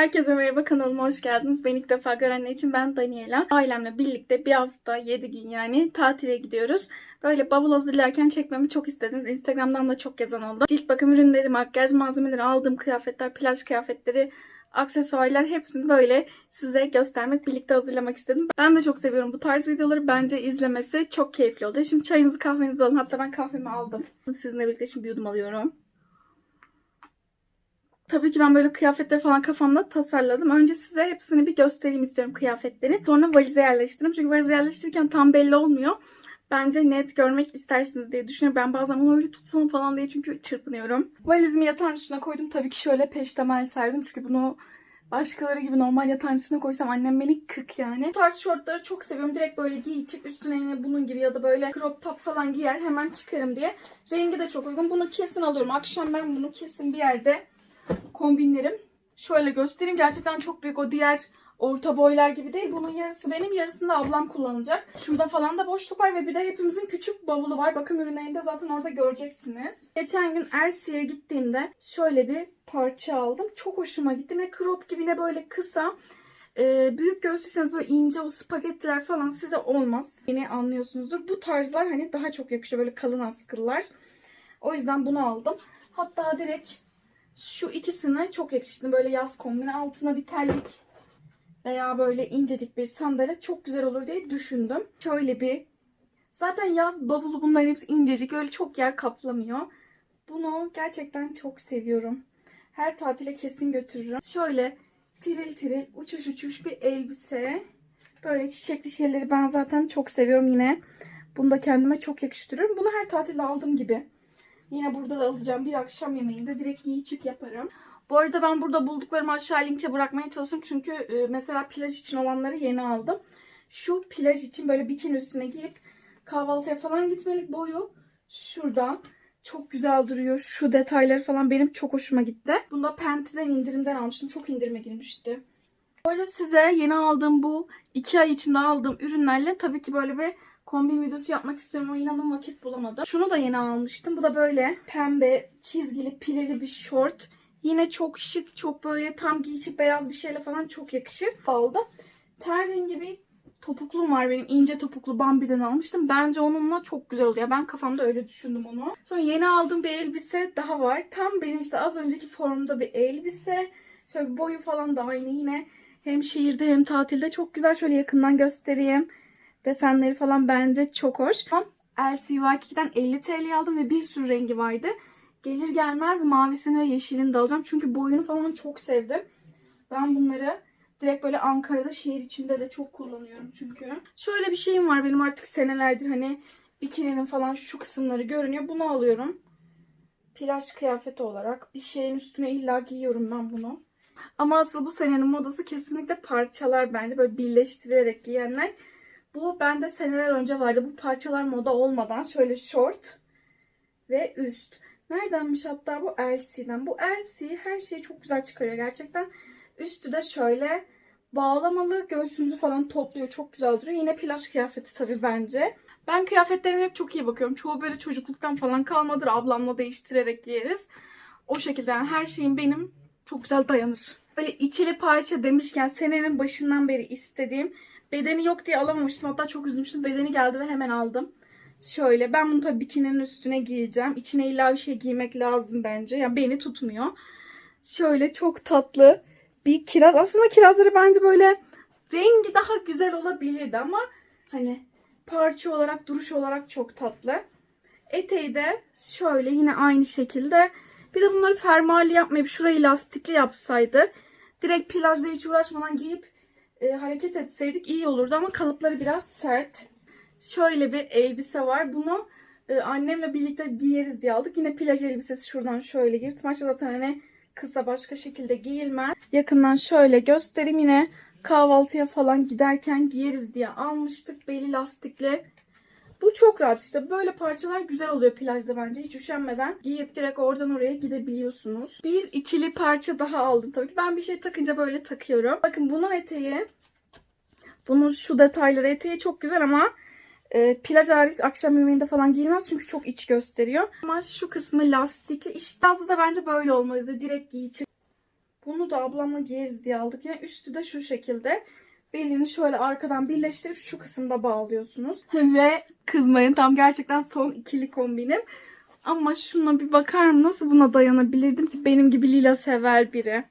Herkese merhaba kanalıma hoş geldiniz. Beni ilk defa görenler için ben Daniela. Ailemle birlikte bir hafta 7 gün yani tatile gidiyoruz. Böyle bavul hazırlarken çekmemi çok istediniz. Instagram'dan da çok yazan oldu. Cilt bakım ürünleri, makyaj malzemeleri, aldığım kıyafetler, plaj kıyafetleri, aksesuarlar hepsini böyle size göstermek, birlikte hazırlamak istedim. Ben de çok seviyorum bu tarz videoları. Bence izlemesi çok keyifli oluyor. Şimdi çayınızı kahvenizi alın. Hatta ben kahvemi aldım. Sizinle birlikte şimdi bir yudum alıyorum. Tabii ki ben böyle kıyafetleri falan kafamda tasarladım. Önce size hepsini bir göstereyim istiyorum kıyafetleri. Sonra valize yerleştirdim. Çünkü valize yerleştirirken tam belli olmuyor. Bence net görmek istersiniz diye düşünüyorum. Ben bazen onu öyle tutsam falan diye çünkü çırpınıyorum. Valizimi yatağın üstüne koydum. Tabii ki şöyle peştemal serdim. Çünkü bunu başkaları gibi normal yatağın üstüne koysam annem beni kık yani. Bu tarz şortları çok seviyorum. Direkt böyle giy çık üstüne yine bunun gibi ya da böyle crop top falan giyer hemen çıkarım diye. Rengi de çok uygun. Bunu kesin alıyorum. Akşam ben bunu kesin bir yerde kombinlerim. Şöyle göstereyim. Gerçekten çok büyük. O diğer orta boylar gibi değil. Bunun yarısı benim, yarısını ablam kullanacak. Şurada falan da boşluk var ve bir de hepimizin küçük bavulu var. Bakım ürünlerinde zaten orada göreceksiniz. Geçen gün Ersi'ye gittiğimde şöyle bir parça aldım. Çok hoşuma gitti. Ne crop gibi ne böyle kısa. Ee, büyük göğüslüyseniz böyle ince o spagettiler falan size olmaz. Beni anlıyorsunuzdur. Bu tarzlar hani daha çok yakışıyor. Böyle kalın askılar. O yüzden bunu aldım. Hatta direkt şu ikisine çok yakıştı. Böyle yaz kombini altına bir terlik veya böyle incecik bir sandalet çok güzel olur diye düşündüm. Şöyle bir zaten yaz bavulu bunların hepsi incecik. Öyle çok yer kaplamıyor. Bunu gerçekten çok seviyorum. Her tatile kesin götürürüm. Şöyle tiril tiril uçuş uçuş bir elbise. Böyle çiçekli şeyleri ben zaten çok seviyorum yine. Bunu da kendime çok yakıştırıyorum. Bunu her tatilde aldığım gibi. Yine burada da alacağım. Bir akşam yemeğinde direkt çık yaparım. Bu arada ben burada bulduklarımı aşağı linke bırakmaya çalıştım. Çünkü e, mesela plaj için olanları yeni aldım. Şu plaj için böyle bikini üstüne giyip kahvaltıya falan gitmelik boyu şurada. Çok güzel duruyor. Şu detayları falan benim çok hoşuma gitti. Bunu da Penti'den indirimden almıştım. Çok indirime girmişti. Arada size yeni aldığım bu iki ay içinde aldığım ürünlerle tabii ki böyle bir kombin videosu yapmak istiyorum ama inanın vakit bulamadım. Şunu da yeni almıştım. Bu da böyle pembe çizgili pileli bir şort. Yine çok şık, çok böyle tam giyişik beyaz bir şeyle falan çok yakışır. Aldım. Ten rengi bir topuklum var benim. ince topuklu Bambi'den almıştım. Bence onunla çok güzel oluyor. Ben kafamda öyle düşündüm onu. Sonra yeni aldığım bir elbise daha var. Tam benim işte az önceki formda bir elbise. Şöyle boyu falan da aynı yine. Hem şehirde hem tatilde çok güzel. Şöyle yakından göstereyim. Desenleri falan bence çok hoş. LCY2'den 50 TL aldım ve bir sürü rengi vardı. Gelir gelmez mavisini ve yeşilini de alacağım. Çünkü boyunu falan çok sevdim. Ben bunları direkt böyle Ankara'da şehir içinde de çok kullanıyorum çünkü. Şöyle bir şeyim var benim artık senelerdir hani bikininin falan şu kısımları görünüyor. Bunu alıyorum. Plaj kıyafeti olarak. Bir şeyin üstüne illa giyiyorum ben bunu. Ama asıl bu senenin modası kesinlikle parçalar bence. Böyle birleştirerek giyenler. Bu bende seneler önce vardı. Bu parçalar moda olmadan şöyle short ve üst. Neredenmiş hatta bu LC'den. Bu LC her şeyi çok güzel çıkarıyor gerçekten. Üstü de şöyle bağlamalı göğsünüzü falan topluyor. Çok güzel duruyor. Yine plaj kıyafeti tabii bence. Ben kıyafetlerime hep çok iyi bakıyorum. Çoğu böyle çocukluktan falan kalmadır. Ablamla değiştirerek giyeriz. O şekilde yani her şeyim benim çok güzel dayanır. Böyle ikili parça demişken senenin başından beri istediğim bedeni yok diye alamamıştım. Hatta çok üzülmüştüm. Bedeni geldi ve hemen aldım. Şöyle ben bunu tabii bikininin üstüne giyeceğim. İçine illa bir şey giymek lazım bence. Ya yani beni tutmuyor. Şöyle çok tatlı bir kiraz. Aslında kirazları bence böyle rengi daha güzel olabilirdi ama hani parça olarak, duruş olarak çok tatlı. Eteği de şöyle yine aynı şekilde. Bir de bunları fermuarlı yapmayıp şurayı lastikli yapsaydı. Direkt plajda hiç uğraşmadan giyip e, hareket etseydik iyi olurdu ama kalıpları biraz sert. Şöyle bir elbise var. Bunu e, annemle birlikte giyeriz diye aldık. Yine plaj elbisesi şuradan şöyle yırtmaçlı zaten hani kısa başka şekilde giyilmez. Yakından şöyle göstereyim yine kahvaltıya falan giderken giyeriz diye almıştık. Beli lastikli. Bu çok rahat işte. Böyle parçalar güzel oluyor plajda bence. Hiç üşenmeden giyip direkt oradan oraya gidebiliyorsunuz. Bir ikili parça daha aldım tabii ki. Ben bir şey takınca böyle takıyorum. Bakın bunun eteği bunun şu detayları eteği çok güzel ama e, plaj hariç akşam yemeğinde falan giyilmez çünkü çok iç gösteriyor. Ama şu kısmı lastikli. İşte da bence böyle olmalıydı. Direkt giy çık. Bunu da ablamla giyeriz diye aldık. Yani üstü de şu şekilde. Belini şöyle arkadan birleştirip şu kısımda bağlıyorsunuz. Ve kızmayın tam gerçekten son ikili kombinim. Ama şuna bir bakar mı? Nasıl buna dayanabilirdim ki benim gibi lila sever biri.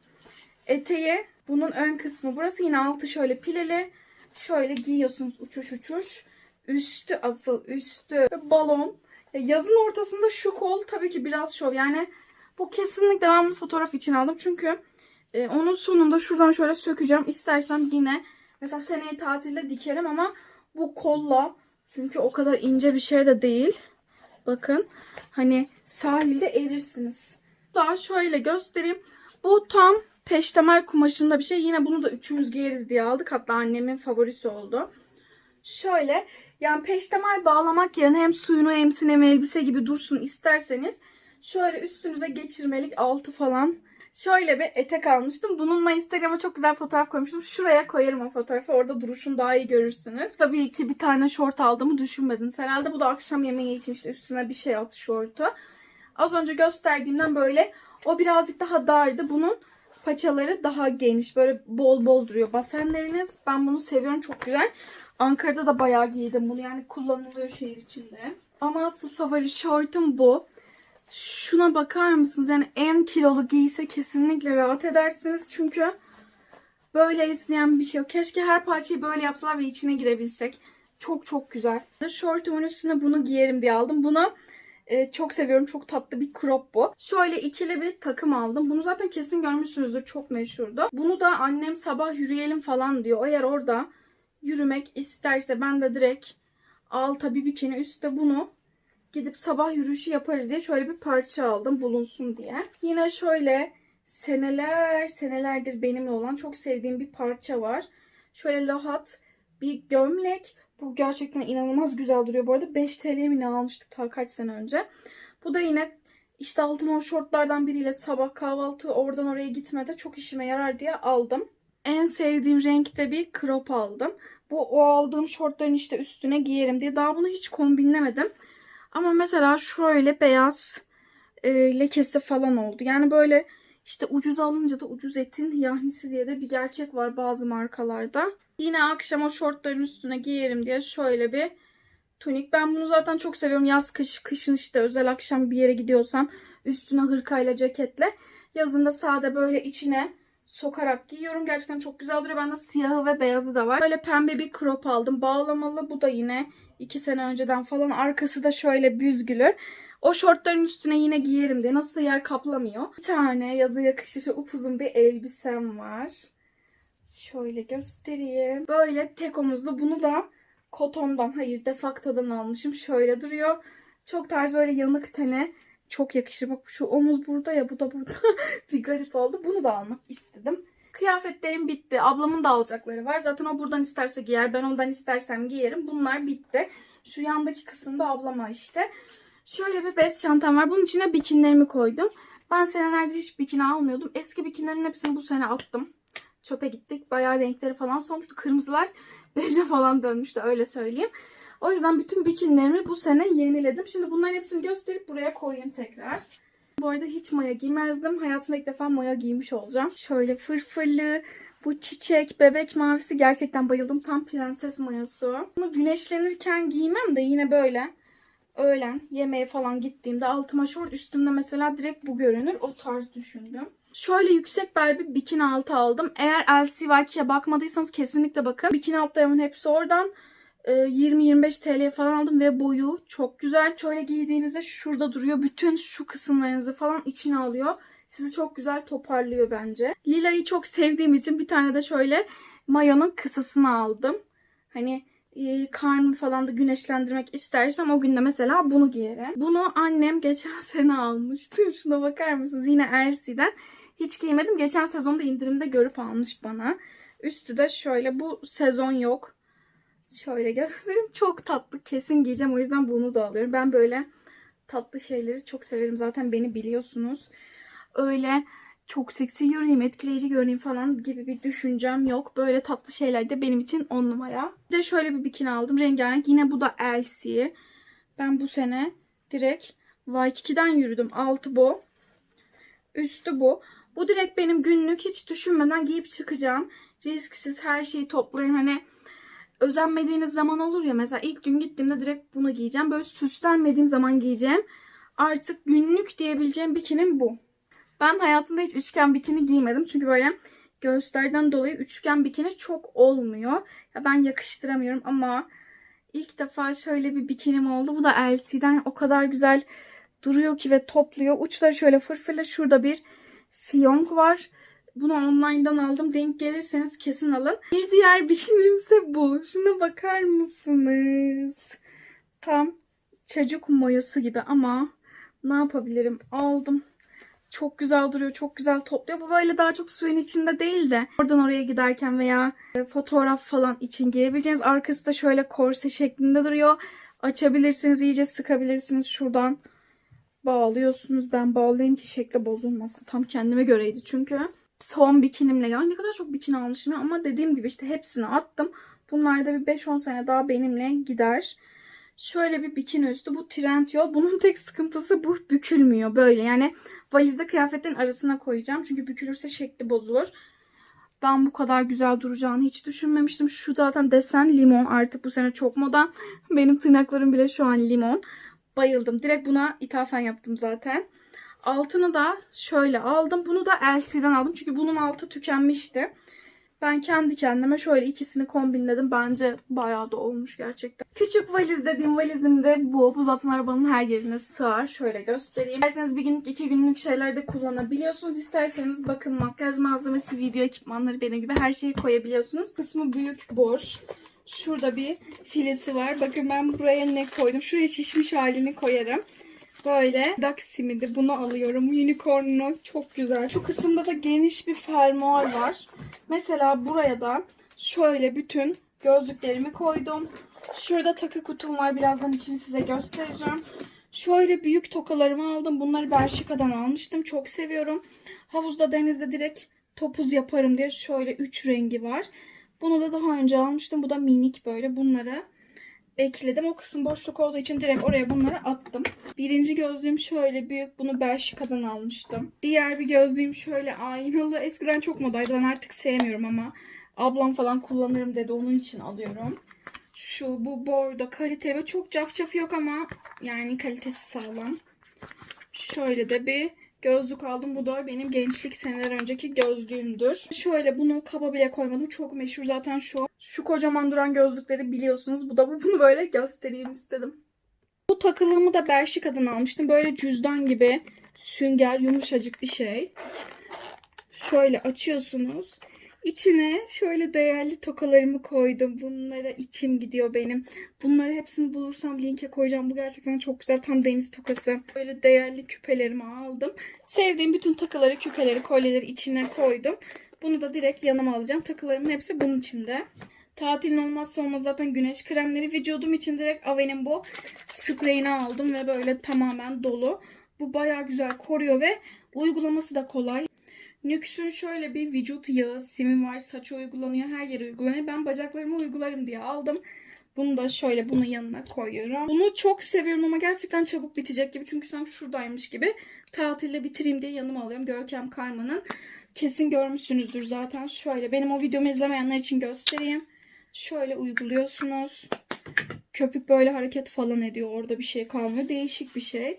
Eteği bunun ön kısmı. Burası yine altı şöyle pileli. Şöyle giyiyorsunuz uçuş uçuş. Üstü asıl üstü balon. Ya Yazın ortasında şu kol tabii ki biraz şov. Yani bu kesinlikle ben bunu fotoğraf için aldım. Çünkü e, onun sonunda şuradan şöyle sökeceğim. İstersem yine mesela seneye tatilde dikerim ama bu kolla çünkü o kadar ince bir şey de değil. Bakın hani sahilde erirsiniz. Daha şöyle göstereyim. Bu tam peştemal kumaşında bir şey. Yine bunu da üçümüz giyeriz diye aldık. Hatta annemin favorisi oldu. Şöyle yani peştemal bağlamak yerine hem suyunu emsin hem elbise gibi dursun isterseniz şöyle üstünüze geçirmelik altı falan şöyle bir etek almıştım. Bununla Instagram'a çok güzel fotoğraf koymuştum. Şuraya koyarım o fotoğrafı. Orada duruşunu daha iyi görürsünüz. Tabii ki bir tane şort aldığımı düşünmediniz. Herhalde bu da akşam yemeği için işte üstüne bir şey at şortu. Az önce gösterdiğimden böyle o birazcık daha dardı. Bunun paçaları daha geniş. Böyle bol bol duruyor basenleriniz. Ben bunu seviyorum. Çok güzel. Ankara'da da bayağı giydim bunu. Yani kullanılıyor şehir içinde. Ama asıl favori şortum bu. Şuna bakar mısınız? Yani en kilolu giyse kesinlikle rahat edersiniz. Çünkü böyle esneyen bir şey yok. Keşke her parçayı böyle yapsalar ve içine girebilsek. Çok çok güzel. Şortumun üstüne bunu giyerim diye aldım. Bunu e, çok seviyorum. Çok tatlı bir crop bu. Şöyle ikili bir takım aldım. Bunu zaten kesin görmüşsünüzdür. Çok meşhurdu. Bunu da annem sabah yürüyelim falan diyor. Eğer orada yürümek isterse ben de direkt alta bir bikini üstte bunu gidip sabah yürüyüşü yaparız diye şöyle bir parça aldım bulunsun diye. Yine şöyle seneler senelerdir benimle olan çok sevdiğim bir parça var. Şöyle lahat bir gömlek. Bu gerçekten inanılmaz güzel duruyor. Bu arada 5 TL'ye mi ne almıştık ta kaç sene önce. Bu da yine işte altına o şortlardan biriyle sabah kahvaltı oradan oraya gitmede çok işime yarar diye aldım. En sevdiğim renkte bir crop aldım. Bu o aldığım şortların işte üstüne giyerim diye. Daha bunu hiç kombinlemedim. Ama mesela şöyle beyaz e, lekesi falan oldu. Yani böyle işte ucuz alınca da ucuz etin yahnisi diye de bir gerçek var bazı markalarda. Yine akşam o şortların üstüne giyerim diye şöyle bir tunik. Ben bunu zaten çok seviyorum. Yaz kış kışın işte özel akşam bir yere gidiyorsam üstüne hırkayla ceketle. Yazında sade böyle içine sokarak giyiyorum. Gerçekten çok güzel duruyor. Bende siyahı ve beyazı da var. Böyle pembe bir crop aldım. Bağlamalı. Bu da yine 2 sene önceden falan. Arkası da şöyle büzgülü. O şortların üstüne yine giyerim diye. Nasıl yer kaplamıyor. Bir tane yazı yakışır şu upuzun bir elbisem var. Şöyle göstereyim. Böyle tek omuzlu. Bunu da kotondan hayır defaktodan almışım. Şöyle duruyor. Çok tarz böyle yanık tene. Çok yakışır. Bak şu omuz burada ya bu da burada. bir garip oldu. Bunu da almak istedim. Kıyafetlerim bitti. Ablamın da alacakları var. Zaten o buradan isterse giyer. Ben ondan istersem giyerim. Bunlar bitti. Şu yandaki kısımda ablama işte. Şöyle bir bez çantam var. Bunun içine bikinilerimi koydum. Ben senelerde hiç bikini almıyordum. Eski bikinilerin hepsini bu sene attım. Çöpe gittik. Bayağı renkleri falan solmuştu. Kırmızılar beje falan dönmüştü öyle söyleyeyim. O yüzden bütün bikinilerimi bu sene yeniledim. Şimdi bunların hepsini gösterip buraya koyayım tekrar. Bu arada hiç maya giymezdim. Hayatımda ilk defa maya giymiş olacağım. Şöyle fırfırlı, bu çiçek, bebek mavisi gerçekten bayıldım. Tam prenses mayası. Bunu güneşlenirken giymem de yine böyle öğlen yemeğe falan gittiğimde altıma şort üstümde mesela direkt bu görünür. O tarz düşündüm. Şöyle yüksek bel bir bikini altı aldım. Eğer LCY'ye bakmadıysanız kesinlikle bakın. Bikini altlarımın hepsi oradan. Ee, 20-25 TL falan aldım ve boyu çok güzel. Şöyle giydiğinizde şurada duruyor. Bütün şu kısımlarınızı falan içine alıyor. Sizi çok güzel toparlıyor bence. Lila'yı çok sevdiğim için bir tane de şöyle mayonun kısasını aldım. Hani e, karnımı falan da güneşlendirmek istersem o günde mesela bunu giyerim. Bunu annem geçen sene almıştı. Şuna bakar mısınız? Yine Elsie'den. Hiç giymedim. Geçen sezonda indirimde görüp almış bana. Üstü de şöyle. Bu sezon yok. Şöyle göstereyim. Çok tatlı. Kesin giyeceğim. O yüzden bunu da alıyorum. Ben böyle tatlı şeyleri çok severim. Zaten beni biliyorsunuz. Öyle çok seksi görüneyim, etkileyici görüneyim falan gibi bir düşüncem yok. Böyle tatlı şeyler de benim için on numara. Bir de şöyle bir bikini aldım. Rengarenk. Yine bu da Elsie. Ben bu sene direkt Waikiki'den yürüdüm. Altı bu. Üstü bu. Bu direkt benim günlük hiç düşünmeden giyip çıkacağım. Risksiz her şeyi toplayın. Hani özenmediğiniz zaman olur ya mesela ilk gün gittiğimde direkt bunu giyeceğim. Böyle süslenmediğim zaman giyeceğim. Artık günlük diyebileceğim bikinim bu. Ben hayatımda hiç üçgen bikini giymedim. Çünkü böyle göğüslerden dolayı üçgen bikini çok olmuyor. Ya ben yakıştıramıyorum ama ilk defa şöyle bir bikinim oldu. Bu da Elsie'den o kadar güzel duruyor ki ve topluyor. Uçları şöyle fırfırlı. Şurada bir fiyonk var. Bunu online'dan aldım. Denk gelirseniz kesin alın. Bir diğer bikinimse bu. Şuna bakar mısınız? Tam çocuk mayosu gibi ama ne yapabilirim? Aldım. Çok güzel duruyor. Çok güzel topluyor. Bu böyle daha çok suyun içinde değil de oradan oraya giderken veya e, fotoğraf falan için giyebileceğiniz. Arkası da şöyle korse şeklinde duruyor. Açabilirsiniz. iyice sıkabilirsiniz. Şuradan bağlıyorsunuz. Ben bağlayayım ki şekli bozulmasın. Tam kendime göreydi çünkü. Son bikinimle ya ne kadar çok bikini almışım ya. ama dediğim gibi işte hepsini attım. Bunlar da bir 5-10 sene daha benimle gider. Şöyle bir bikini üstü. Bu trend yol. Bunun tek sıkıntısı bu bükülmüyor böyle. Yani valizde kıyafetlerin arasına koyacağım. Çünkü bükülürse şekli bozulur. Ben bu kadar güzel duracağını hiç düşünmemiştim. Şu zaten desen limon. Artık bu sene çok moda. Benim tırnaklarım bile şu an limon. Bayıldım. Direkt buna ithafen yaptım zaten. Altını da şöyle aldım. Bunu da Elsie'den aldım. Çünkü bunun altı tükenmişti. Ben kendi kendime şöyle ikisini kombinledim. Bence bayağı da olmuş gerçekten. Küçük valiz dediğim valizim de bu. Bu zaten arabanın her yerine sığar. Şöyle göstereyim. İsterseniz bir günlük iki günlük şeyler de kullanabiliyorsunuz. İsterseniz bakın makyaj malzemesi, video ekipmanları benim gibi her şeyi koyabiliyorsunuz. Kısmı büyük, boş. Şurada bir filesi var. Bakın ben buraya ne koydum. Şuraya şişmiş halini koyarım. Böyle duck simidi bunu alıyorum. Unicorn'u çok güzel. Şu kısımda da geniş bir fermuar var. Mesela buraya da şöyle bütün gözlüklerimi koydum. Şurada takı kutum var. Birazdan içini size göstereceğim. Şöyle büyük tokalarımı aldım. Bunları Bershka'dan almıştım. Çok seviyorum. Havuzda denizde direkt topuz yaparım diye şöyle 3 rengi var. Bunu da daha önce almıştım. Bu da minik böyle. Bunları ekledim. O kısım boşluk olduğu için direkt oraya bunları attım. Birinci gözlüğüm şöyle büyük. Bunu Bershka'dan almıştım. Diğer bir gözlüğüm şöyle aynalı. Eskiden çok modaydı. Ben artık sevmiyorum ama ablam falan kullanırım dedi. Onun için alıyorum. Şu bu bordo kaliteli ve çok cafcafı yok ama yani kalitesi sağlam. Şöyle de bir gözlük aldım. Bu da benim gençlik seneler önceki gözlüğümdür. Şöyle bunu kaba bile koymadım. Çok meşhur zaten şu. Şu kocaman duran gözlükleri biliyorsunuz. Bu da bu. Bunu böyle göstereyim istedim. Bu takılığımı da Bershka'dan almıştım. Böyle cüzdan gibi sünger yumuşacık bir şey. Şöyle açıyorsunuz. İçine şöyle değerli tokalarımı koydum. Bunlara içim gidiyor benim. Bunları hepsini bulursam linke koyacağım. Bu gerçekten çok güzel. Tam deniz tokası. Böyle değerli küpelerimi aldım. Sevdiğim bütün takıları, küpeleri, kolyeleri içine koydum. Bunu da direkt yanıma alacağım. Takılarımın hepsi bunun içinde. Tatilin olmazsa olmaz zaten güneş kremleri. Vücudum için direkt Ave'nin bu spreyini aldım ve böyle tamamen dolu. Bu baya güzel koruyor ve uygulaması da kolay. Nüks'ün şöyle bir vücut yağı simi var. Saça uygulanıyor. Her yere uygulanıyor. Ben bacaklarıma uygularım diye aldım. Bunu da şöyle bunun yanına koyuyorum. Bunu çok seviyorum ama gerçekten çabuk bitecek gibi. Çünkü sanki şuradaymış gibi. Tatilde bitireyim diye yanıma alıyorum. Görkem Karma'nın. Kesin görmüşsünüzdür zaten. Şöyle benim o videomu izlemeyenler için göstereyim. Şöyle uyguluyorsunuz. Köpük böyle hareket falan ediyor. Orada bir şey kalmıyor. Değişik bir şey.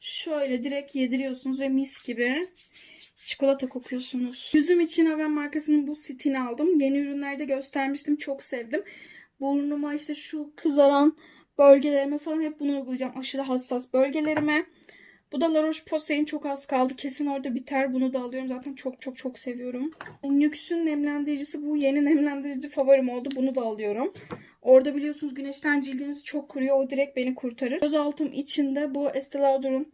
Şöyle direkt yediriyorsunuz ve mis gibi çikolata kokuyorsunuz. Yüzüm için Aven markasının bu sitini aldım. Yeni ürünlerde göstermiştim. Çok sevdim. Burnuma işte şu kızaran bölgelerime falan hep bunu uygulayacağım. Aşırı hassas bölgelerime. Bu da La Roche-Posay'in çok az kaldı. Kesin orada biter. Bunu da alıyorum. Zaten çok çok çok seviyorum. NYX'ün nemlendiricisi bu. Yeni nemlendirici favorim oldu. Bunu da alıyorum. Orada biliyorsunuz güneşten cildiniz çok kuruyor. O direkt beni kurtarır. Göz altım içinde bu Estee Lauder'ın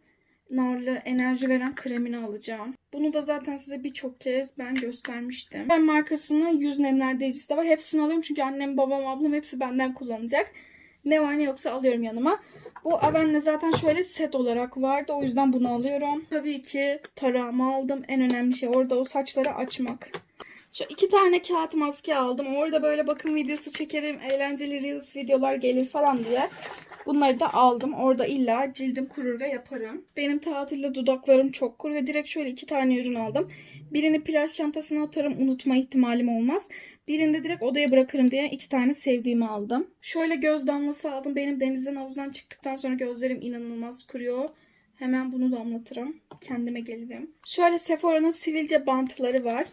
narlı enerji veren kremini alacağım. Bunu da zaten size birçok kez ben göstermiştim. Ben markasının yüz nemlendiricisi de var. Hepsini alıyorum çünkü annem, babam, ablam hepsi benden kullanacak. Ne var ne yoksa alıyorum yanıma. Bu Aven'le zaten şöyle set olarak vardı. O yüzden bunu alıyorum. Tabii ki tarağımı aldım. En önemli şey orada o saçları açmak. Şu iki tane kağıt maske aldım. Orada böyle bakım videosu çekerim. Eğlenceli Reels videolar gelir falan diye. Bunları da aldım. Orada illa cildim kurur ve yaparım. Benim tatilde dudaklarım çok kuruyor. Direkt şöyle iki tane ürün aldım. Birini plaj çantasına atarım. Unutma ihtimalim olmaz. Birini de direkt odaya bırakırım diye iki tane sevdiğimi aldım. Şöyle göz damlası aldım. Benim denizden havuzdan çıktıktan sonra gözlerim inanılmaz kuruyor. Hemen bunu damlatırım. Kendime gelirim. Şöyle Sephora'nın sivilce bantları var.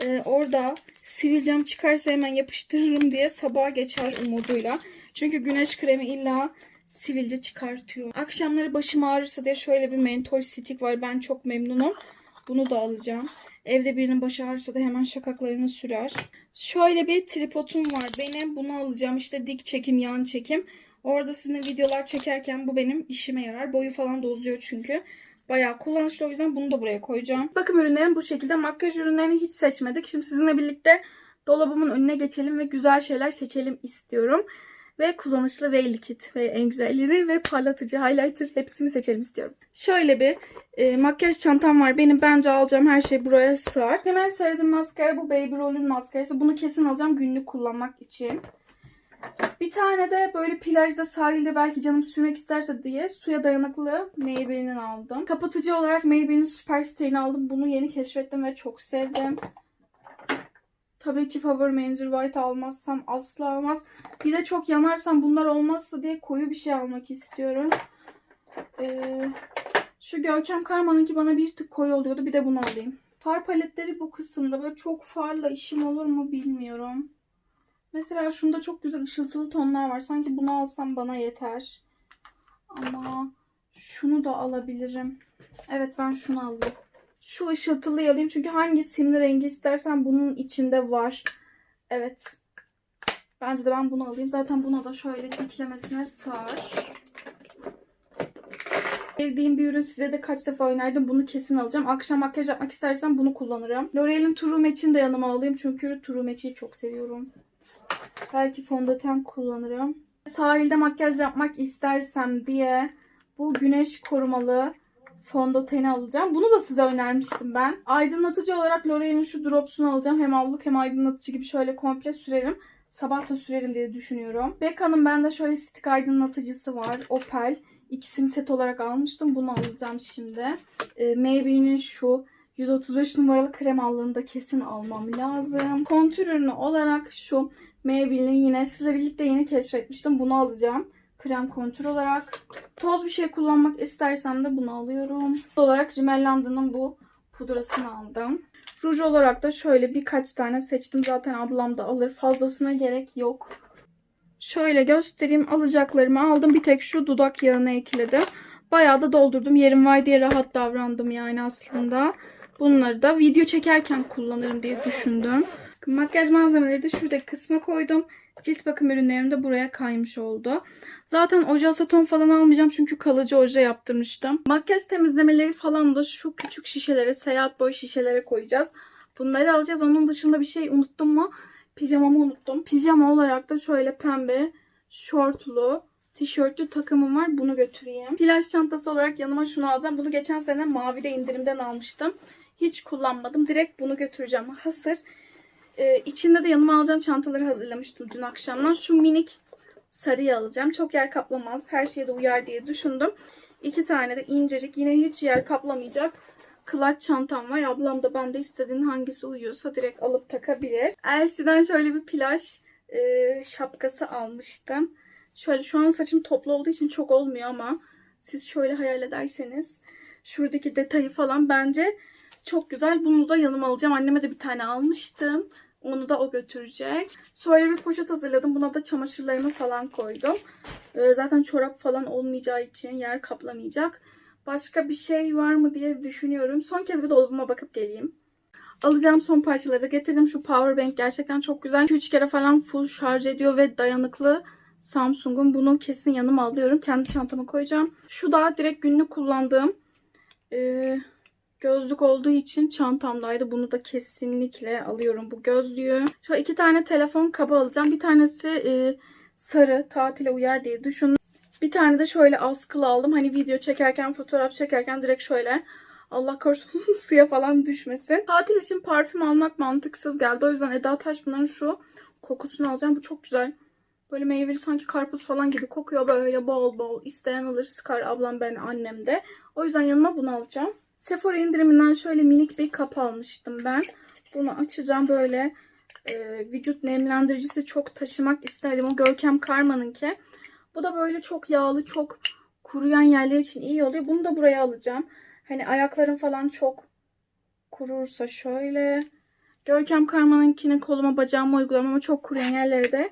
Ee, orada sivilcem çıkarsa hemen yapıştırırım diye sabaha geçer umuduyla. Çünkü güneş kremi illa sivilce çıkartıyor. Akşamları başım ağrırsa diye şöyle bir mentol stick var. Ben çok memnunum. Bunu da alacağım. Evde birinin başı ağrırsa da hemen şakaklarını sürer. Şöyle bir tripodum var benim. Bunu alacağım. İşte dik çekim, yan çekim. Orada sizinle videolar çekerken bu benim işime yarar. Boyu falan da uzuyor çünkü. Bayağı kullanışlı o yüzden bunu da buraya koyacağım. Bakım ürünlerim bu şekilde. Makyaj ürünlerini hiç seçmedik. Şimdi sizinle birlikte dolabımın önüne geçelim ve güzel şeyler seçelim istiyorum. Ve kullanışlı ve likit ve en güzelleri ve parlatıcı highlighter hepsini seçelim istiyorum. Şöyle bir e, makyaj çantam var. Benim bence alacağım her şey buraya sığar. Benim en sevdiğim maskara bu Baby Roll'ün maskarası. Bunu kesin alacağım günlük kullanmak için. Bir tane de böyle plajda sahilde belki canım sürmek isterse diye suya dayanıklı Maybelline'in aldım. Kapatıcı olarak Maybelline'in Superstay'ini aldım. Bunu yeni keşfettim ve çok sevdim. Tabii ki favori Menzer White almazsam asla olmaz. Bir de çok yanarsam bunlar olmazsa diye koyu bir şey almak istiyorum. Ee, şu Görkem Karma'nınki bana bir tık koyu oluyordu. Bir de bunu alayım. Far paletleri bu kısımda. Böyle çok farla işim olur mu bilmiyorum. Mesela şunda çok güzel ışıltılı tonlar var. Sanki bunu alsam bana yeter. Ama şunu da alabilirim. Evet ben şunu alayım. Şu ışıltılıyı alayım. Çünkü hangi simli rengi istersen bunun içinde var. Evet. Bence de ben bunu alayım. Zaten buna da şöyle diklemesine sığar. Sevdiğim bir ürün size de kaç defa önerdim. Bunu kesin alacağım. Akşam makyaj yapmak istersen bunu kullanırım. L'Oreal'in True Match'ini de yanıma alayım. Çünkü True Match'i çok seviyorum. Belki fondöten kullanırım. Sahilde makyaj yapmak istersem diye bu güneş korumalı fondöteni alacağım. Bunu da size önermiştim ben. Aydınlatıcı olarak L'Oreal'in şu dropsunu alacağım. Hem allık hem aydınlatıcı gibi şöyle komple sürerim. Sabah da sürerim diye düşünüyorum. Becca'nın bende şöyle stick aydınlatıcısı var. Opel. İkisini set olarak almıştım. Bunu alacağım şimdi. E, Maybelline'in şu 135 numaralı krem allığını kesin almam lazım. Kontür ürünü olarak şu Maybelline'in yine size birlikte yeni keşfetmiştim. Bunu alacağım. Krem kontür olarak. Toz bir şey kullanmak istersem de bunu alıyorum. Olarak Rimmel London'ın bu pudrasını aldım. Ruj olarak da şöyle birkaç tane seçtim. Zaten ablam da alır. Fazlasına gerek yok. Şöyle göstereyim. Alacaklarımı aldım. Bir tek şu dudak yağını ekledim. Bayağı da doldurdum. Yerim var diye rahat davrandım yani aslında. Bunları da video çekerken kullanırım diye düşündüm. Makyaj malzemeleri de şuradaki kısma koydum. Cilt bakım ürünlerim de buraya kaymış oldu. Zaten oje aseton falan almayacağım çünkü kalıcı oje yaptırmıştım. Makyaj temizlemeleri falan da şu küçük şişelere, seyahat boy şişelere koyacağız. Bunları alacağız. Onun dışında bir şey unuttum mu? Pijamamı unuttum. Pijama olarak da şöyle pembe, şortlu, tişörtlü takımım var. Bunu götüreyim. Plaj çantası olarak yanıma şunu alacağım. Bunu geçen sene mavide indirimden almıştım. Hiç kullanmadım. Direkt bunu götüreceğim. Hasır. Ee, içinde de yanıma alacağım çantaları hazırlamıştım dün akşamdan. Şu minik sarıyı alacağım. Çok yer kaplamaz. Her şeye de uyar diye düşündüm. İki tane de incecik. Yine hiç yer kaplamayacak. Clutch çantam var. Ablam da bende istediğin hangisi uyuyorsa direkt alıp takabilir. Elsie'den şöyle bir plaj e, şapkası almıştım. Şöyle şu an saçım toplu olduğu için çok olmuyor ama siz şöyle hayal ederseniz şuradaki detayı falan bence çok güzel. Bunu da yanıma alacağım. Anneme de bir tane almıştım. Onu da o götürecek. Şöyle bir poşet hazırladım. Buna da çamaşırlarımı falan koydum. Ee, zaten çorap falan olmayacağı için yer kaplamayacak. Başka bir şey var mı diye düşünüyorum. Son kez bir dolabıma bakıp geleyim. Alacağım son parçaları da getirdim. Şu power bank gerçekten çok güzel. 2-3 kere falan full şarj ediyor ve dayanıklı. Samsung'un bunu kesin yanıma alıyorum. Kendi çantama koyacağım. Şu da direkt günlük kullandığım e, gözlük olduğu için çantamdaydı. Bunu da kesinlikle alıyorum bu gözlüğü. Şu iki tane telefon kabı alacağım. Bir tanesi e, sarı tatile uyar diye düşündüm. Bir tane de şöyle askılı aldım. Hani video çekerken, fotoğraf çekerken direkt şöyle Allah korusun suya falan düşmesin. Tatil için parfüm almak mantıksız geldi. O yüzden Eda Taşpınar'ın şu kokusunu alacağım. Bu çok güzel. Böyle meyveli sanki karpuz falan gibi kokuyor böyle bol bol. İsteyen alır sıkar ablam ben annem de. O yüzden yanıma bunu alacağım. Sephora indiriminden şöyle minik bir kap almıştım ben. Bunu açacağım böyle e, vücut nemlendiricisi çok taşımak isterdim. O Görkem Karma'nınki. Bu da böyle çok yağlı çok kuruyan yerler için iyi oluyor. Bunu da buraya alacağım. Hani ayaklarım falan çok kurursa şöyle. Görkem Karma'nınkini koluma bacağıma uygulamam ama çok kuruyan yerlere de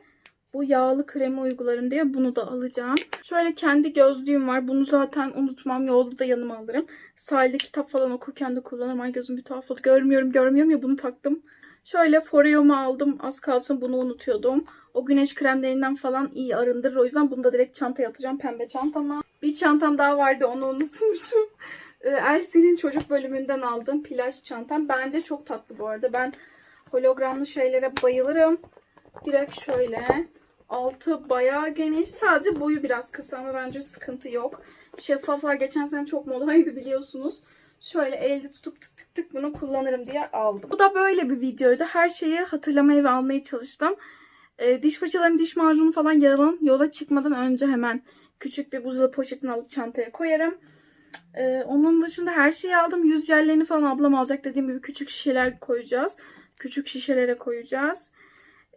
bu yağlı kremi uygularım diye bunu da alacağım. Şöyle kendi gözlüğüm var. Bunu zaten unutmam. Yolda da yanıma alırım. Sahilde kitap falan okurken de kullanırım. Ay gözüm bir tuhaf. Görmüyorum görmüyorum ya bunu taktım. Şöyle Foreo'mu aldım. Az kalsın bunu unutuyordum. O güneş kremlerinden falan iyi arındırır. O yüzden bunu da direkt çantaya atacağım. Pembe çantama. Bir çantam daha vardı. Onu unutmuşum. Ee, Elsie'nin çocuk bölümünden aldığım plaj çantam. Bence çok tatlı bu arada. Ben hologramlı şeylere bayılırım. Direkt şöyle. Altı bayağı geniş. Sadece boyu biraz kısa ama bence sıkıntı yok. Şeffaflar geçen sene çok modaydı biliyorsunuz. Şöyle elde tutup tık tık tık bunu kullanırım diye aldım. Bu da böyle bir videoydu. Her şeyi hatırlamaya ve almaya çalıştım. Ee, diş fırçalarını, diş macunu falan yarın yola çıkmadan önce hemen küçük bir buzdolabı poşetini alıp çantaya koyarım. Ee, onun dışında her şeyi aldım. Yüz jellerini falan ablam alacak. Dediğim gibi küçük şişeler koyacağız. Küçük şişelere koyacağız.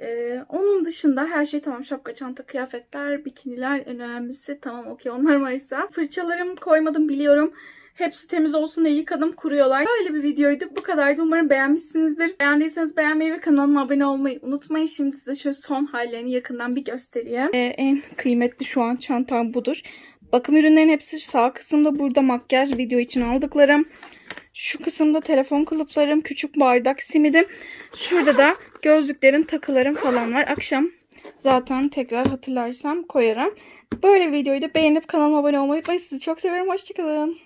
Ee, onun dışında her şey tamam. Şapka, çanta, kıyafetler, bikiniler en önemlisi. Tamam okey onlar varsa. Fırçalarım koymadım biliyorum. Hepsi temiz olsun diye yıkadım kuruyorlar. Böyle bir videoydu. Bu kadardı. Umarım beğenmişsinizdir. Beğendiyseniz beğenmeyi ve kanalıma abone olmayı unutmayın. Şimdi size şöyle son hallerini yakından bir göstereyim. Ee, en kıymetli şu an çantam budur. Bakım ürünlerin hepsi sağ kısımda burada makyaj video için aldıklarım. Şu kısımda telefon kılıflarım, küçük bardak simidim. Şurada da gözlüklerim, takılarım falan var. Akşam zaten tekrar hatırlarsam koyarım. Böyle videoyu da beğenip kanalıma abone olmayı unutmayın. Sizi çok seviyorum. Hoşçakalın.